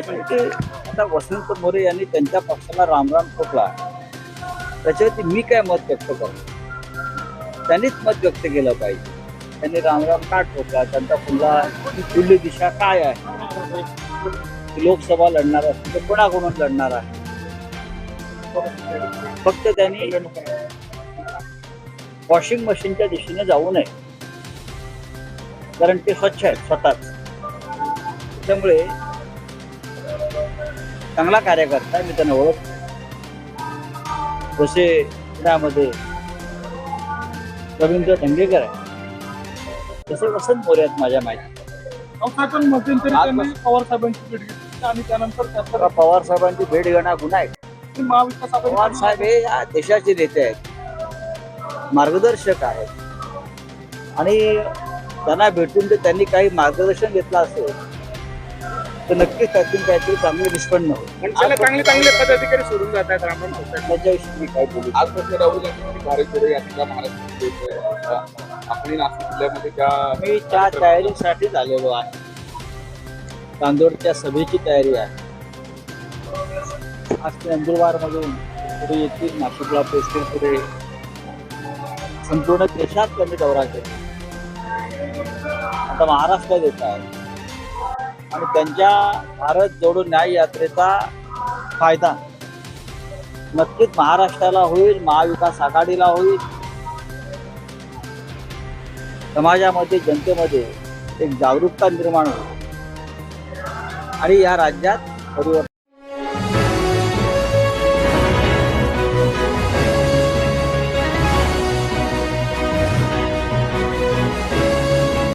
की आता वसंत मोरे यांनी त्यांच्या पक्षाला रामराम ठोकला. त्याच्यावरती मी काय मत व्यक्त करतो त्यांनीच मत व्यक्त केलं पाहिजे. त्यांनी रामराम का ठोकला? त्यांचा पुन्हा पुढली दिशा काय आहे? लोकसभा लढणार असेल तर कोणाकडून लढणार आहे? फक्त त्यांनी वॉशिंग मशीनच्या दिशेने जाऊ नये. कारण ते स्वच्छ आहेत स्वतःच. त्यामुळे चांगला कार्यकर्ता मी त्यांना ओळख जसे पुण्यामध्ये रवींद्र धंगेकर आहे तसे वसंत मोरे आहेत माझ्या माहिती. पण मध्यंतरी त्यांनी पवार साहेबांची भेट घेतली. आणि त्यानंतर पवार साहेबांची भेट घेणं गुन्हा आहे. महाविकास आघाडी पवार साहेब हे या देशाचे नेते आहेत. मार्गदर्शक आहेत. आणि त्यांना भेटून जर त्यांनी काही मार्गदर्शन घेतलं असेल तर नक्कीच त्यातून काहीतरी चांगले निष्पन्न होईल चांगले चांगले पदाधिकारी सोडून जात आहेत त्याच्याविषयी मी काय बोलू. आज कसं राहुल गांधी यात्रा. आपण नाशिक जिल्ह्यामध्ये त्या मी त्या तयारीसाठीच आलेलो आहे. तांदोडच्या सभेची तयारी आहे. आज ते नंदुरबारमधून पुढे येतील नाशिकला पोचतील पुढे संपूर्ण देशात त्यांनी दौरा केला. आता महाराष्ट्रात येत आहे आणि त्यांच्या भारत जोडो न्याय यात्रेचा फायदा. नक्कीच महाराष्ट्राला होईल महाविकास आघाडीला होईल. समाजामध्ये जनतेमध्ये एक जागरूकता निर्माण होईल. आणि या राज्यात परिवर्तन